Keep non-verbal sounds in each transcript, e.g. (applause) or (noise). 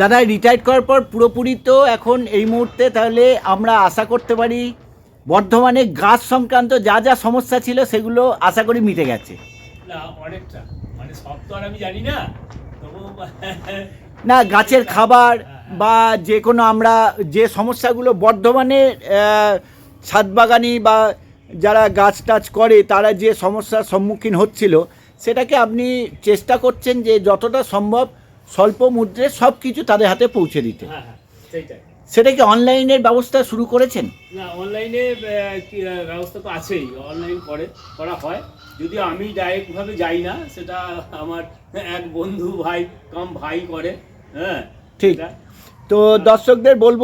দাদা রিটায়ার্ড করার পর পুরোপুরি তো এখন এই মুহূর্তে তাহলে আমরা আশা করতে পারি বর্ধমানে গাছ সংক্রান্ত যা যা সমস্যা ছিল সেগুলো আশা করি মিটে গেছে। না অনেকটা। মানে সব তো আর আমি জানি না। (laughs) না গাছের খাবার বা যে কোনো আমরা যে সমস্যাগুলো বর্ধমানে ছাদবাগানি বা যারা গাছ টাছ করে তারা যে সমস্যার সম্মুখীন হচ্ছিল সেটাকে আপনি চেষ্টা করছেন যে যতটা সম্ভব স্বল্প মুদ্রে সব কিছু তাদের হাতে পৌঁছে দিতে। হ্যাঁ হ্যাঁ সেটা কি অনলাইনের ব্যবস্থা শুরু করেছেন? না অনলাইনে ব্যবস্থা তো আছেই অনলাইন করে করা হয়। যদি আমি ডাইরেক্টভাবে যাই না সেটা আমার এক বন্ধু ভাই কম ভাই করে হ্যাঁ ঠিক। তো দর্শকদের বলব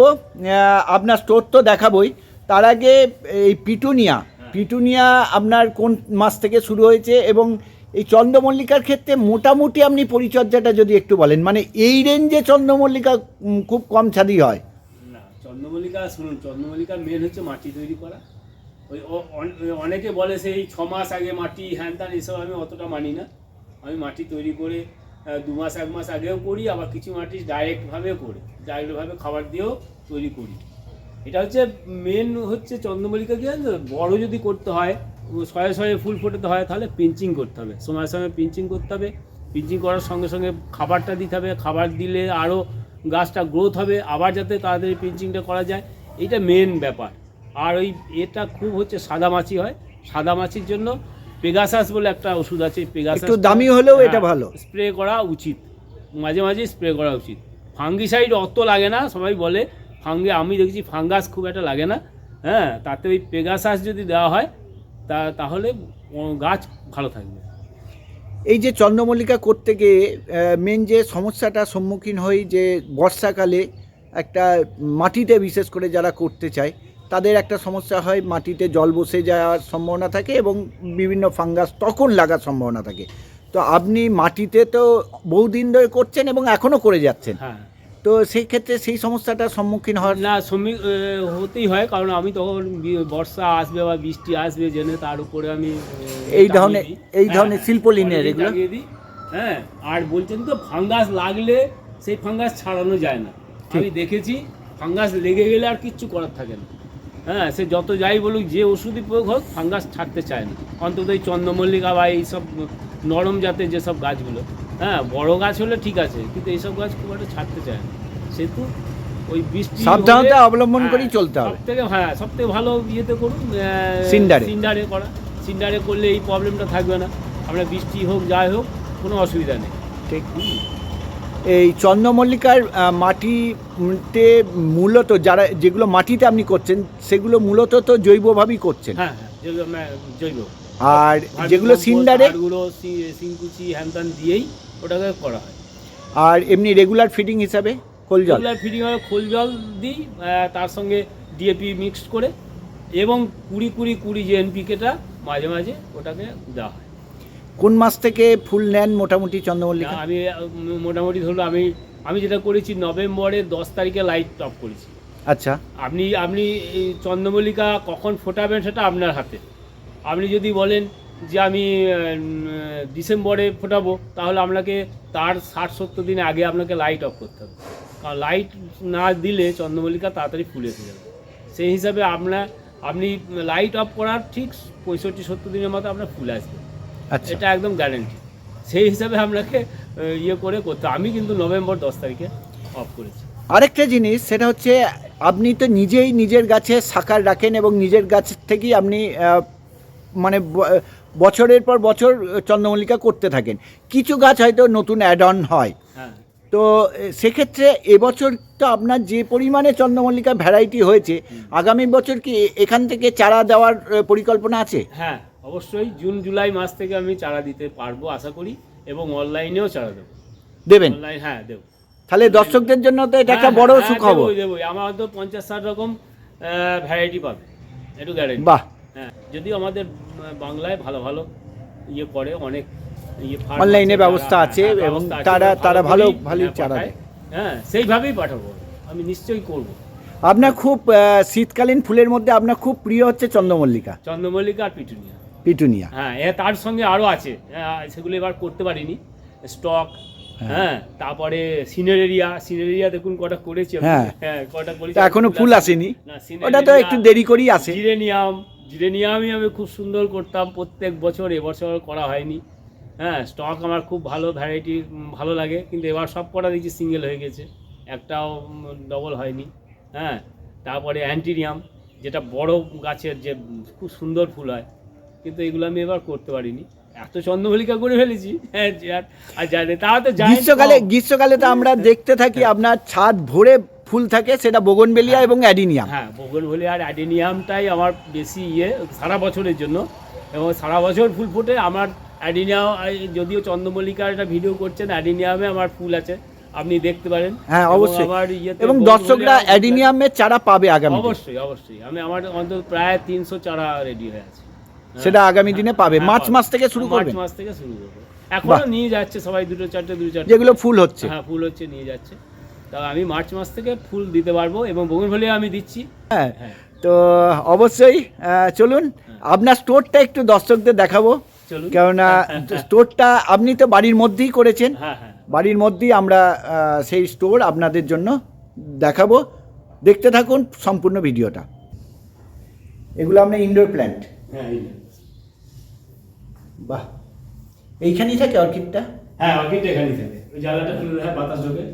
আপনার স্টোর তো দেখাবই। তার আগে এই পিটুনিয়া পিটুনিয়া আপনার কোন মাস থেকে শুরু হয়েছে এবং এই চন্দ্রমল্লিকার ক্ষেত্রে মোটামুটি আপনি পরিচর্যাটা যদি একটু বলেন মানে এই রেঞ্জে চন্দ্রমল্লিকা খুব কম ছাদি হয়? না, চন্দ্রমল্লিকা, শুনুন চন্দ্রমল্লিকা মেন হচ্ছে মাটি তৈরি করা। ওই অনেকে বলে সেই ছ মাস আগে মাটি, হ্যান ত্যান, এসব আমি অতটা মানি না। আমি মাটি তৈরি করে দু মাস, এক মাস আগেও করি, আবার কিছু মাটি ডাইরেক্টভাবেও করি ডাইরেক্টভাবে খাবার দিয়েও তৈরি করি। এটা হচ্ছে মেন হচ্ছে চন্দ্রমল্লিকা কি? বড় যদি করতে হয় শয়ে শয়ে ফুল ফোটাতে হয় তাহলে পিঞ্চিং করতে হবে। সময় সময় পিঞ্চিং করতে হবে। পিঞ্চিং করার সঙ্গে সঙ্গে খাবারটা দিতে হবে। খাবার দিলে আরও গাছটা গ্রোথ হবে আবার যাতে তাড়াতাড়ি পিঞ্চিংটা করা যায়। এটা মেন ব্যাপার। আর ওই এটা খুব হচ্ছে সাদা মাছি হয়। সাদা মাছির জন্য পেগাসাস বলে একটা ওষুধ আছে পেগাসাস একটু দামি হলেও এটা ভালো। স্প্রে করা উচিত। মাঝে মাঝে স্প্রে করা উচিত। ফাঙ্গিসাইড অত লাগে না সবাই বলে। ফাঙ্গে আমি দেখছি ফাঙ্গাস খুব একটা লাগে না। হ্যাঁ তাতে ওই পেগাসাস যদি দেওয়া হয় তা তাহলে গাছ ভালো থাকবে। এই যে চন্দ্রমল্লিকা করতে গিয়ে মেন যে সমস্যাটা সম্মুখীন হই যে বর্ষাকালে একটা মাটিতে বিশেষ করে যারা করতে চায় তাদের একটা সমস্যা হয় মাটিতে জল বসে যাওয়ার সম্ভাবনা থাকে এবং বিভিন্ন ফাঙ্গাস তখন লাগার সম্ভাবনা থাকে। তো আপনি মাটিতে তো বহুদিন ধরে করছেন এবং এখনও করে যাচ্ছেন। হ্যাঁ। তো সেই ক্ষেত্রে সেই সমস্যাটার সম্মুখীন হওয়ার না শ্রমিক হতেই হয় কারণ আমি তখন বর্ষা আসবে বা বৃষ্টি আসবে জেনে তার উপরে আমি এই ধরনের- এই হ্যাঁ, ধরনের শিল্পলিনের পলিথিন এগুলো? টাঙিয়ে দিই। হ্যাঁ আর বলছেন তো ফাঙ্গাস লাগলে সেই ফাঙ্গাস ছাড়ানো যায় না। আমি দেখেছি ফাঙ্গাস লেগে গেলে আর কিচ্ছু করার থাকে না। হ্যাঁ সে যত যাই বলুক যে ওষুধই প্রয়োগ হোক ফাঙ্গাস ছাড়তে চায় না। অন্তত এই চন্দ্রমল্লিকা বা এইসব নরম জাতের যেসব গাছগুলো হ্যাঁ বড় গাছ হলে ঠিক আছে কিন্তু এইসব গাছ খুব একটা ছাড়তে চায় না। সেহেতু ওই বৃষ্টি সাবধানতা অবলম্বন হ্যাঁ, করেই চলতে হবে। সবথেকে হ্যাঁ সবথেকে ভালো ইয়েতে করুন সিন্ডারে। সিন্ডারে করা। সিন্ডারে করলে এই প্রবলেমটা থাকবে না। আমরা বৃষ্টি হোক যাই হোক কোনো অসুবিধা নেই। ঠিক। এই চন্দ্রমল্লিকার মাটিতে মূলত যারা যেগুলো মাটিতে আপনি করছেন সেগুলো মূলত তো জৈবভাবেই করছেন। হ্যাঁ হ্যাঁ জৈব আর যেগুলো সিন্ডারে সিংকুচি হ্যানতান দিয়েই ওটাকে করা হয়। আর এমনি রেগুলার ফিডিং হিসাবে খোল জল? রেগুলার ফিডিং হয় খোল জল দিই তার সঙ্গে ডিএপি মিক্সড করে এবং কুড়ি কুড়ি কুড়ি যে এনপিকেটা মাঝে মাঝে ওটাকে দেওয়া হয়। কোন মাস থেকে ফুল নেন মোটামুটি চন্দ্রমল্লিকা? আমি মোটামুটি ধরুন আমি আমি যেটা করেছি নভেম্বরের দশ তারিখে লাইট অফ করেছি। আচ্ছা। আপনি আপনি এই চন্দ্রমল্লিকা কখন ফোটাবেন সেটা আপনার হাতে। আপনি যদি বলেন যে আমি ডিসেম্বরে ফোটাবো তাহলে আপনাকে তার ষাট সত্তর দিন আগে আপনাকে লাইট অফ করতে হবে। কারণ লাইট না দিলে চন্দ্রমল্লিকা তাড়াতাড়ি ফুলে এসে যাবে সেই হিসাবে আপনার আপনি লাইট অফ করার ঠিক পঁয়ষট্টি সত্তর দিনের মতো আপনার ফুল আসবে। আচ্ছা। এটা একদম গ্যারেন্টি সেই হিসাবে আপনাকে ইয়ে করে করতে হবে। আমি কিন্তু নভেম্বর দশ তারিখে অফ করেছি। আরেকটা জিনিস সেটা হচ্ছে আপনি তো নিজেই নিজের গাছে সাকার রাখেন এবং নিজের গাছ থেকেই আপনি মানে বছরের পর বছর চন্দ্রমল্লিকা করতে থাকেন। কিছু গাছ হয়তো নতুন অ্যাড অন হয়। হ্যাঁ। তো সেক্ষেত্রে এবছর তো আপনার যে পরিমাণে চন্দ্রমল্লিকা ভ্যারাইটি হয়েছে আগামী বছর কি এখান থেকে চারা দেওয়ার পরিকল্পনা আছে? হ্যাঁ অবশ্যই। জুন জুলাই মাস থেকে আমি চারা দিতে পারব আশা করি এবং অনলাইনেও চারা দেবো। দেবেন? অনলাইন হ্যাঁ দেবো। তাহলে দর্শকদের জন্য তো এটা একটা হ্যাঁ, বড় হ্যাঁ, সুখবর। দেবোই। আমার তো পঞ্চাশ ষাট রকম ভ্যারাইটি পাবে। একটু গ্যারেন্টি বাহ! হ্যাঁ যদিও আমাদের বাংলায় ভালো ভালো ইয়ে করে অনেক ইয়ে অনলাইনে ব্যবস্থা আছে হ্যাঁ, এবং তারা- তারা ভালো- ভালো হ্যাঁ, চারা হ্যাঁ সেইভাবেই পাঠাবো আমি নিশ্চয়ই করব। আপনার খুব শীতকালীন ফুলের মধ্যে আপনার খুব প্রিয় হচ্ছে চন্দ্রমল্লিকা? চন্দ্রমল্লিকা আর পিটুনিয়া। পিটুনিয়া। হ্যাঁ তার সঙ্গে আরও আছে। হ্যাঁ, সেগুলো এবার করতে পারিনি। স্টক হ্যাঁ। তারপরে সিনারেরিয়া সিনারেরিয়া দেখুন কটা করেছি হ্যাঁ। হ্যাঁ কটা করেছি। এখনও ফুল আসেনি। ওটা তো একটু দেরি করেই আসে। জিরেনিয়াম জিরেনিয়ামই আমি খুব সুন্দর করতাম। প্রত্যেক বছর এবছর করা হয়নি। হ্যাঁ স্টক আমার খুব ভালো ভ্যারাইটি ভালো লাগে। কিন্তু এবার সব কটা দেখছি সিঙ্গেল হয়ে গেছে। একটাও ডবল হয়নি। হ্যাঁ তারপরে অ্যান্টিরিয়াম যেটা বড় গাছের যে খুব সুন্দর ফুল হয়। কিন্তু এগুলো আমি এবার করতে পারিনি। এত চন্দ্রমল্লিকা করে ফেলেছি। হ্যাঁ আর- তাও তো গ্রীষ্মকালে গ্রীষ্মকালে তো আমরা দেখতে থাকি আপনার ছাদ ভরে ফুল থাকে সেটা বোগনবেলিয়া এবং অ্যাডিনিয়াম। হ্যাঁ বগনভলি আর অ্যাডিনিয়ামটাই আমার বেশি ইয়ে সারা বছরের জন্য। এবং সারা বছর ফুল ফোটে আমার অ্যাডিনিয়াম যদিও চন্দ্রমল্লিকার একটা ভিডিও করছেন অ্যাডিনিয়ামে আমার ফুল আছে আপনি দেখতে পারেন। হ্যাঁ অবশ্যই। এবং দর্শকরা অ্যাডিনিয়ামের চারা পাবে আগামী অবশ্যই অবশ্যই। আমি আমার অন্তত প্রায় তিনশো চারা রেডি হয়ে আছে। হ্যাঁ। সেটা আগামী দিনে পাবে। হ্যাঁ, মার্চ মাস থেকে শুরু করবে মার্চ মাস থেকে শুরু করব। এখনও নিয়ে যাচ্ছে সবাই দুটো চারটে দুটো চারটে। যেগুলো ফুল হচ্ছে। হ্যাঁ ফুল হচ্ছে নিয়ে যাচ্ছে। তা আমি মার্চ মাস থেকে ফুল দিতে পারব এবং বগনভলিয়া আমি দিচ্ছি। হ্যাঁ হ্যাঁ। তো অবশ্যই চলুন আপনার স্টোরটা একটু দর্শকদের দেখাবো। চলুন। কেননা স্টোরটা আপনি তো বাড়ির মধ্যেই করেছেন। হ্যাঁ হ্যাঁ। বাড়ির মধ্যেই আমরা সেই স্টোর আপনাদের জন্য দেখাবো। দেখতে থাকুন সম্পূর্ণ ভিডিওটা। এগুলো আপনার ইনডোর প্ল্যান্ট হ্যাঁ। বাহ। এইখানেই থাকে অর্কিডটা? হ্যাঁ অর্কিড এখানেই থাকে। ওই জায়গাটা খুলে দেয় বাতাস ঢোকে।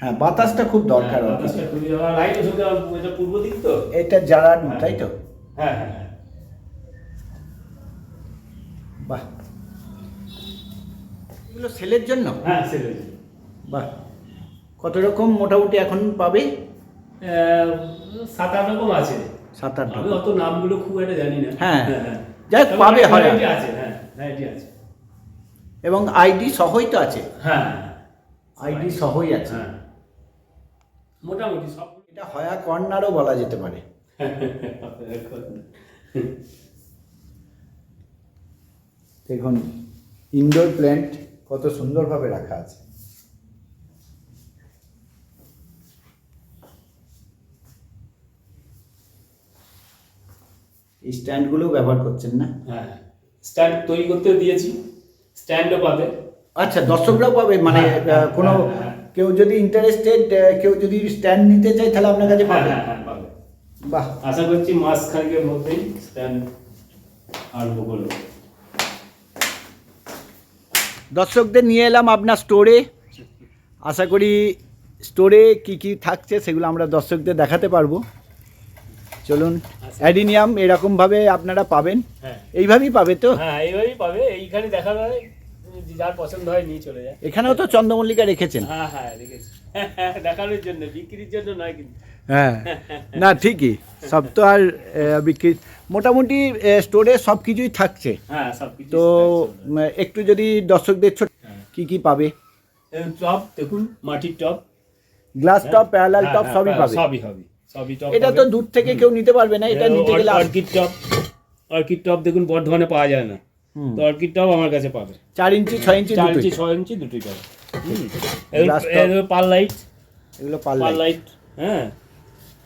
হ্যাঁ বাতাসটা খুব দরকার হ্যাঁ, বাতাসটা পূর্ব দিক তো? এটা জ্বালানো তাই তো? হ্যাঁ হ্যাঁ হ্যাঁ। বাহ। এগুলো সেলের জন্য? হ্যাঁ সেটাই বাহ। কত রকম মোটামুটি এখন পাবে? সাত আট রকম আছে। সাত আট রকম অত নামগুলো খুব একটা জানি না। হ্যাঁ। যাই হোক, পাবে হয়। আছে হ্যাঁ ভ্যারাইটি আছে। এবং আইডি সহই তো আছে। হ্যাঁ। আইডি সহই আছে। হ্যাঁ। মোটামুটি সব। এটা হয়া কর্নারও বলা যেতে পারে। দেখুন ইনডোর প্ল্যান্ট কত সুন্দরভাবে রাখা আছে। এই স্ট্যান্ডগুলো ব্যবহার করছেন না? হ্যাঁ স্ট্যান্ড তৈরি করতে দিয়েছি স্ট্যান্ডও পাবে। আচ্ছা দর্শকরাও পাবে মানে হ্যাঁ, হ্যাঁ, কোনো হ্যাঁ। কেউ যদি ইন্টারেস্টেড কেউ যদি স্ট্যান্ড নিতে চায় তাহলে আপনার কাছে হ্যাঁ পাবে। হ্যাঁ হ্যাঁ পাবে। বাহ। আশা করছি মাস খানিকের মধ্যেই স্ট্যান্ড আরম্ভ দর্শকদের নিয়ে এলাম আপনার স্টোরে আশা করি স্টোরে কি কি থাকছে সেগুলো আমরা দর্শকদের দেখাতে পারব। চলুন অ্যাডিনিয়াম এরকমভাবে আপনারা পাবেন। এইভাবেই পাবে তো? হ্যাঁ এইভাবেই পাবে। এইখানে দেখা যায় যার পছন্দ হয় নিয়ে চলে যায়। এখানেও তো চন্দ্রমল্লিকা রেখেছেন। হ্যাঁ হ্যাঁ দেখেছি (laughs) দেখানোর জন্য বিক্রির জন্য নয় কিন্তু। হ্যাঁ না ঠিকই। সব তো আর বিক্রি মোটামুটি স্টোরে সব কিছুই থাকছে। হ্যাঁ সব কিছু তো একটু যদি দর্শকদের ছোট হ্যাঁ। কি কি পাবে? টপ দেখুন মাটির টপ গ্লাস টপ প্যারালাল হ্যাঁ, টপ হ্যাঁ, সবই হ্যাঁ, পাবে। সবই হবে সবই টপ এটা তো দূর থেকে কেউ নিতে পারবে না এটা নিতে গেলে অর্কিড টপ অর্কিড টপ দেখুন বর্ধমানে পাওয়া যায় না। তো অর্কিড টপ আমার কাছে পাবে। চার ইঞ্চি ছয় ইঞ্চি চার ইঞ্চি ছয় ইঞ্চি দুটোই পাবে। top। পার লাইট এগুলো পার লাইট হ্যাঁ।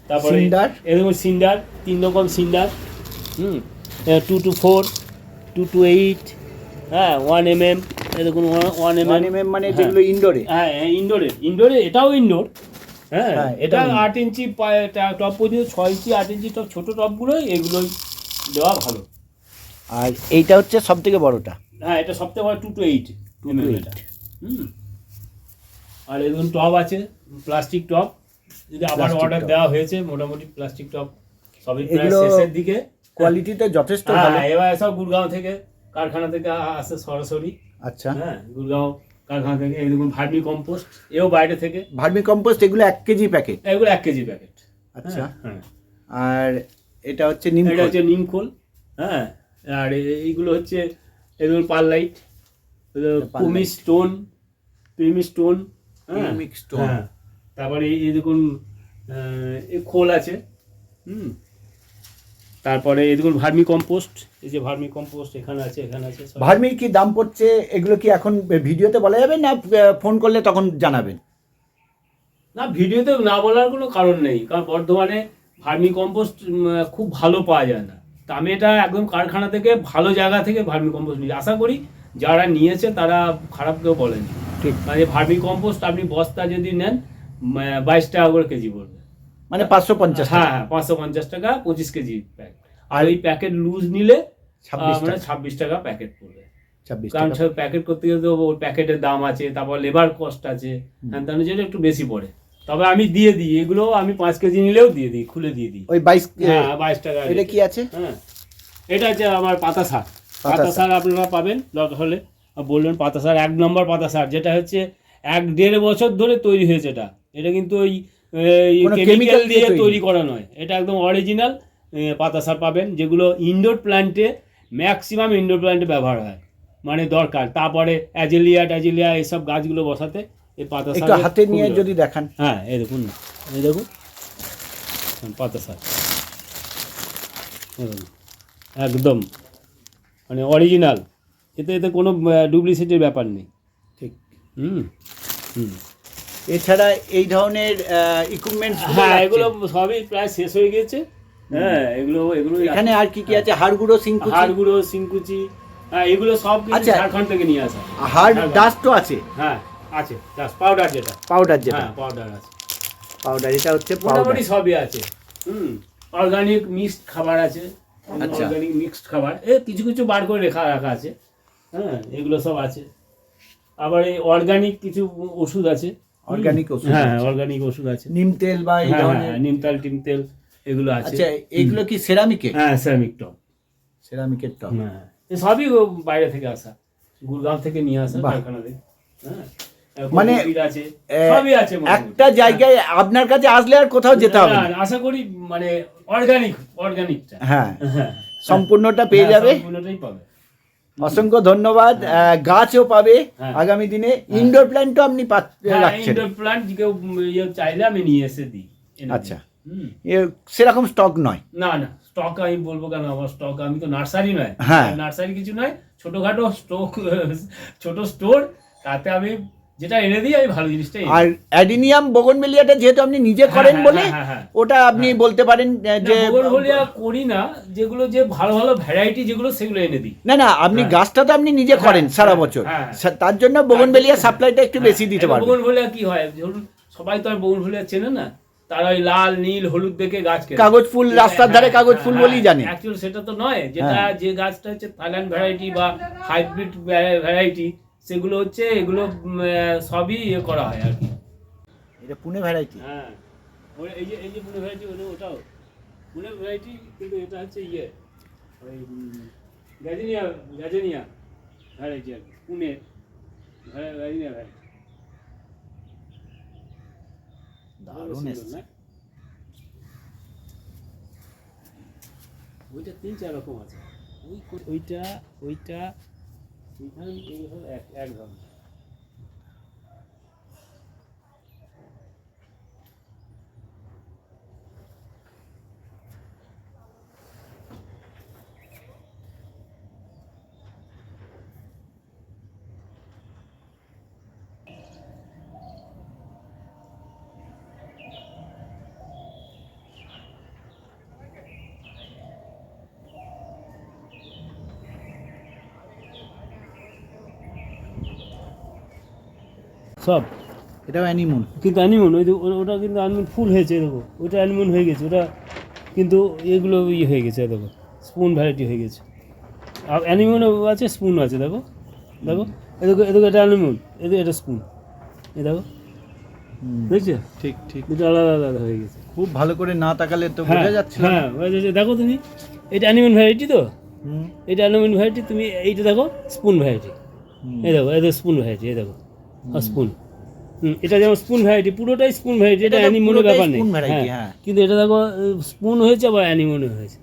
তারপরে? এরকম সিন্ডার তিন রকম সিন্ডার। হুম। Two two four two two eight হ্যাঁ ওয়ান এম এম দেখুন ওয়ান এম ওয়ান এম মানে যেগুলো ইনডোরে হ্যাঁ ইনডোরে ইনডোরে এটাও ইনডোর হ্যাঁ হ্যাঁ, এটা আট ইঞ্চি টপ পর্যন্ত ছয় ইঞ্চি আট ইঞ্চি টপ ছোটো টপগুলোই এগুলোই দেওয়া ভালো। আর এইটা হচ্ছে সব থেকে বড়টা। হ্যাঁ এটা সবথেকে বড় two two eight M M এটা। হুম। আর এরকম টপ আছে প্লাস্টিক টপ যদি আবার অর্ডার দেওয়া হয়েছে মোটামুটি প্লাস্টিক টপ সবই প্রায় শেষের দিকে। কোয়ালিটিতে যথেষ্ট ভালো। হ্যাঁ এবার সব গুরগাঁও থেকে কারখানা থেকে আসে সরাসরি। আচ্ছা। হ্যাঁ গুরগাঁও কারখানা থেকে এই দেখুন ভার্মি কম্পোস্ট এও বাইরে থেকে। ভার্মি কম্পোস্ট এগুলো এক কেজি প্যাকেট এগুলো এক কেজি প্যাকেট আচ্ছা। হ্যাঁ আর এটা হচ্ছে নিম এটা হচ্ছে নিমখোল হ্যাঁ আর এইগুলো হচ্ছে এগুলো পারলাইট পারলাইট। কুমি স্টোন পিমি স্টোন হ্যাঁ stone। হ্যাঁ তারপরে এই দেখুন খোল আছে হুম তারপরে এই দেখুন ভার্মি কম্পোস্ট এই যে ভার্মি কম্পোস্ট এখানে আছে এখানে আছে সব। ভার্মির কি দাম পড়ছে এগুলো কি এখন ভিডিওতে বলা যাবে না ফোন করলে তখন জানাবেন না ভিডিওতে না বলার কোনো কারণ নেই কারণ বর্ধমানে ভার্মি কম্পোস্ট খুব ভালো পাওয়া যায় না তা আমি এটা একদম কারখানা থেকে ভালো জায়গা থেকে ভার্মি কম্পোস্ট নিয়েছি। আশা করি যারা নিয়েছে তারা খারাপ কেউ বলেনি। ঠিক। মানে ভার্মি কম্পোস্ট আপনি বস্তা যদি নেন বাইশ টাকা করে কেজি পড়বে। মানে পাঁচশো পঞ্চাশ হ্যাঁ হ্যাঁ পাঁচশো পঞ্চাশ টাকা পঁচিশ কেজি প্যাক আর ওই প্যাকেট লুজ নিলে মানে ছাব্বিশ টাকা প্যাকেট পড়বে। ছাব্বিশ কারণ প্যাকেট করতে গেলে তো ওর প্যাকেটের দাম আছে তারপর লেবার কস্ট আছে। হ্যাঁ তার জন্য একটু বেশি পড়ে। তবে আমি দিয়ে দিই এগুলো আমি পাঁচ কেজি নিলেও দিয়ে দিই খুলে দিয়ে দিই। ওই বাইশ হ্যাঁ বাইশ টাকা এটা কি আছে? হ্যাঁ। এটা হচ্ছে আমার পাতা সার। পাতা সার। আপনারা পাবেন দরকার হলে। বললেন পাতা সার এক নম্বর পাতা সার যেটা হচ্ছে এক দেড় বছর ধরে তৈরি হয়েছে এটা। এটা কিন্তু ওই কেমিক্যাল দিয়ে তৈরি। করা নয়। এটা একদম অরিজিনাল পাতা সার পাবেন যেগুলো ইনডোর প্ল্যান্টে ম্যাক্সিমাম ইনডোর প্ল্যান্টে ব্যবহার হয়। মানে দরকার। তারপরে অ্যাজেলিয়া ট্যাজেলিয়া এইসব গাছগুলো বসাতে এই পাতা একটু হাতে নিয়ে যদি দেখান। হ্যাঁ এই দেখুন এই দেখুন। হ্যাঁ, পাতা শাক। একদম। মানে অরিজিনাল এতে এতে কোনো ডুপ্লিসিটির ব্যাপার নেই। ঠিক। হুম। হুম। এছাড়া এই ধরনের ইকুইপমেন্টস হ্যাঁ এগুলো সবই প্রায় শেষ হয়ে গেছে হ্যাঁ এগুলো এগুলো এখানে আর কি কি আছে? হাড়গুঁড়ো সিংকুচি হাড়গুঁড়ো সিংকুচি হ্যাঁ এগুলো সব কিছু আচ্ছা। ঝাড়খণ্ড থেকে নিয়ে আসা। হাড়। ডাস্টও আছে? হ্যাঁ। আছে পাউডার যেটা। পাউডার যেটা। হ্যাঁ পাউডার আছে। পাউডার এটা হচ্ছে পাউডার মোটামুটি সবই আছে। হুম। অর্গানিক মিক্সড খাবার আছে। আচ্ছা। অর্গানিক মিক্সড খাবার। এ কিছু কিছু বার করে রেখা রাখা আছে। হ্যাঁ এগুলো সব আছে। আবার এই অর্গানিক কিছু ওষুধ আছে। Organic ওষুধ হ্যাঁ অর্গানিক ওষুধ আছে। নিম তেল বা এই হ্যাঁ ধরনের? হ্যাঁ নিমতাল টিমতেল এগুলো আছে। আচ্ছা এইগুলো কি সেরামিকে হ্যাঁ সেরামিক টপ সেরামিকের টপ হ্যাঁ। সবই বাইরে থেকে আসা। গুরগাঁও থেকে নিয়ে আসা। কারখানা থেকে হ্যাঁ। মানে। একটা জায়গায় আপনার কাছে আসলে আর কোথাও যেতে হবে আশা করি মানে অর্গানিক অর্গানিকটা হ্যাঁ হ্যাঁ। সম্পূর্ণটা পেয়ে হ্যাঁ, যাবে। সম্পূর্ণটাই পাবে। অসংখ্য ধন্যবাদ। গাছও পাবে হ্যাঁ। আগামী দিনে। ইনডোর প্ল্যান্টও আপনি হ্যাঁ রাখছেন। ইনডোর প্ল্যান্ট কেউ ইয়ে চাইলে আমি নিয়ে এসে দিই আচ্ছা। হুম। সেরকম স্টক নয়। না না স্টক আমি বলব কেন? আমার স্টক আমি তো নার্সারি নয়। হ্যাঁ। নার্সারি কিছু নয় ছোটখাটো স্টক ছোট স্টোর তাতে আমি যেটা এনে দিই আমি ভালো জিনিসটাই আর অ্যাডিনিয়াম বগনবেলিয়াটা যেহেতু আপনি নিজে করেন হ্যাঁ, বলে হ্যাঁ, হ্যাঁ, ওটা আপনি বলতে পারেন যে না, করি না যেগুলো যে ভালো ভালো ভ্যারাইটি যেগুলো সেগুলো এনে দিই। না না আপনি হ্যাঁ। গাছটা তো আপনি নিজে হ্যাঁ, করেন সারা হ্যাঁ, বছর। হ্যাঁ। তার জন্য বগনবেলিয়া সাপ্লাইটা একটু বেশি দিতে পারবেন। বগনভেলিয়া কি হয়? ধরুন সবাই তো আর বগনভেলিয়া চেনে না। তারা ওই লাল নীল হলুদ দেখে গাছ কাগজ ফুল রাস্তার ধারে কাগজ ফুল বলেই জানে। অ্যাকচুয়ালি সেটা তো নয় যেটা হ্যাঁ। যে গাছটা হচ্ছে থাইল্যান্ড ভ্যারাইটি বা হাইব্রিড ভ্যারাইটি সেগুলো হচ্ছে এগুলো সবই ইয়ে করা হয় আর কি। এটা পুনে ভ্যারাইটি হ্যাঁ। এই যে এই যে পুনে ভ্যারাইটি ওটা ওটাও। পুনে ভ্যারাইটি কিন্তু এটা হচ্ছে ইয়ে। ওই গ্যাজেনিয়া গ্যাজেনিয়া ভ্যারাইটি আর কি পুনে গ্যাজেনিয়া ভ্যারাইটি দারুণ এসছে। ওইটা তিন চার রকম আছে। ওই ওইটা ওইটা ওইখান এই হল এক এক ধরনের। সব। এটাও অ্যানিমুন কিন্তু অ্যানিমন ওই ওটা কিন্তু অ্যানিমন ফুল হয়েছে দেখো। ওটা অ্যানিমন হয়ে গেছে ওটা কিন্তু এগুলো ইয়ে হয়ে গেছে দেখো। স্পুন ভ্যারাইটি হয়ে গেছে। আর অ্যানিমনও আছে স্পুন আছে দেখো। দেখো? এদিকে এদিকে এটা অ্যানিমন এদিকে এটা স্পুন এ দেখো? বুঝছ ঠিক ঠিক। দুটো আলাদা আলাদা হয়ে গেছে। খুব ভালো করে না তাকালে তো হ্যাঁ বোঝা যাচ্ছে হ্যাঁ বোঝা যাচ্ছে। দেখো তুমি এটা অ্যানিমন ভ্যারাইটি তো? এটা অ্যানিমন ভ্যারাইটি তুমি এইটা দেখো স্পুন ভ্যারাইটি এই দেখো এটা স্পুন ভ্যারাইটি এই দেখো। স্পুন এটা যেমন স্পুন ভ্যারাইটি পুরোটাই স্পুন ভ্যারাইটি এটা অ্যানিমনের ব্যাপার নেই। হ্যাঁ হ্যাঁ। কিন্তু এটা দেখো স্পুন হয়েছে আবার অ্যানিমনে হয়েছে।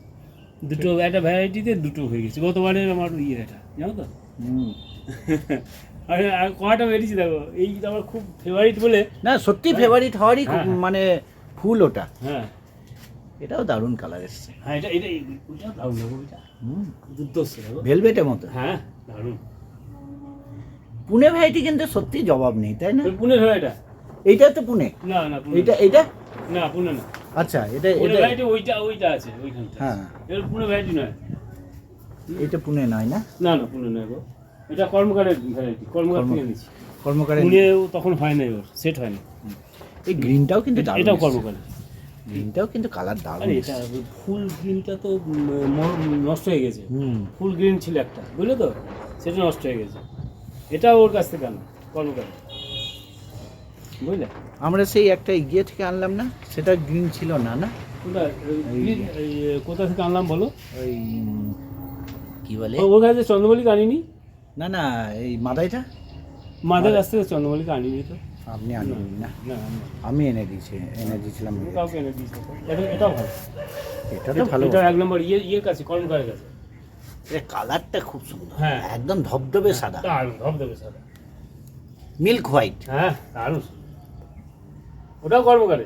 দুটো একটা ভ্যারাইটিতে দুটো হয়ে গেছে। গতবারের আমার ইয়ে এটা জানো তো। (laughs) আর আর কটা বেরিয়েছে দেখো এই আমার খুব ফেভারিট বলে। না সত্যি ফেভারিট হওয়ারই হ্যাঁ, হ্যাঁ। মানে ফুল ওটা। হ্যাঁ। এটাও দারুণ কালার এসছে। হ্যাঁ এটা এটা ওইটা দারুণ দেখো ওইটা। হুম। দুর্দর্শ দেখো। ভেলভেটের মতো। হ্যাঁ দারুণ। পুনে ভ্যারাইটি কিন্তু সত্যি জবাব নেই তাই না? পুনে ভ্যারাইটা এইটা তো পুনে? না না পুনে এইটা এইটা? না পুনে না। আচ্ছা এটা পুনে এটা ভ্যারাইটি ওইটা ওইটা আছে ওইখানটা হ্যাঁ। এর পুনে ভ্যারাইটি নয়। এটা পুনে নয় না? না না পুনে নয় গো। এটা কর্মকারের ভ্যারাইটি কর্মকার থেকে কর্মকার। নিচ্ছি। কর্মকারের পুনেও তখন হয় না ওর সেট হয় না। এই গ্রিনটাও কিন্তু এটাও এসছে। কর্মকারী গ্রিনটাও কিন্তু কালার দারুণ আরে এটা ফুল গ্রিনটা তো নষ্ট হয়ে গেছে। ফুল গ্রিন ছিল একটা বুঝলে তো? সেটা নষ্ট হয়ে গেছে। এটা ওর কাছ থেকে আনা কর্মকারী বুঝলে? আমরা সেই একটা ইয়ে থেকে আনলাম না? সেটা গ্রিন ছিল না না? কোথা থেকে আনলাম বলো? ওই কি বলে? ওর কাছে চন্দ্রমল্লিকা আনিনি। না না এই মাদাইটা? মাদের কাছ থেকে চন্দ্রমল্লিকা আনিনি তো। আপনি আনবেন না। আমি এনে দিয়েছি এনে দিয়েছিলাম। কাউকে এনে দিয়েছি। এটা এটাও ভালো। এটা তো ভালো। এটা এক নম্বর ইয়ে ইয়ের কাছে কর্মকারের কাছে। এর কালারটা খুব সুন্দর। হ্যাঁ। একদম ধবধবে সাদা। দারুণ ধবধবে সাদা। Milk white. হ্যাঁ দারুণ। ওটাও কর্মকারে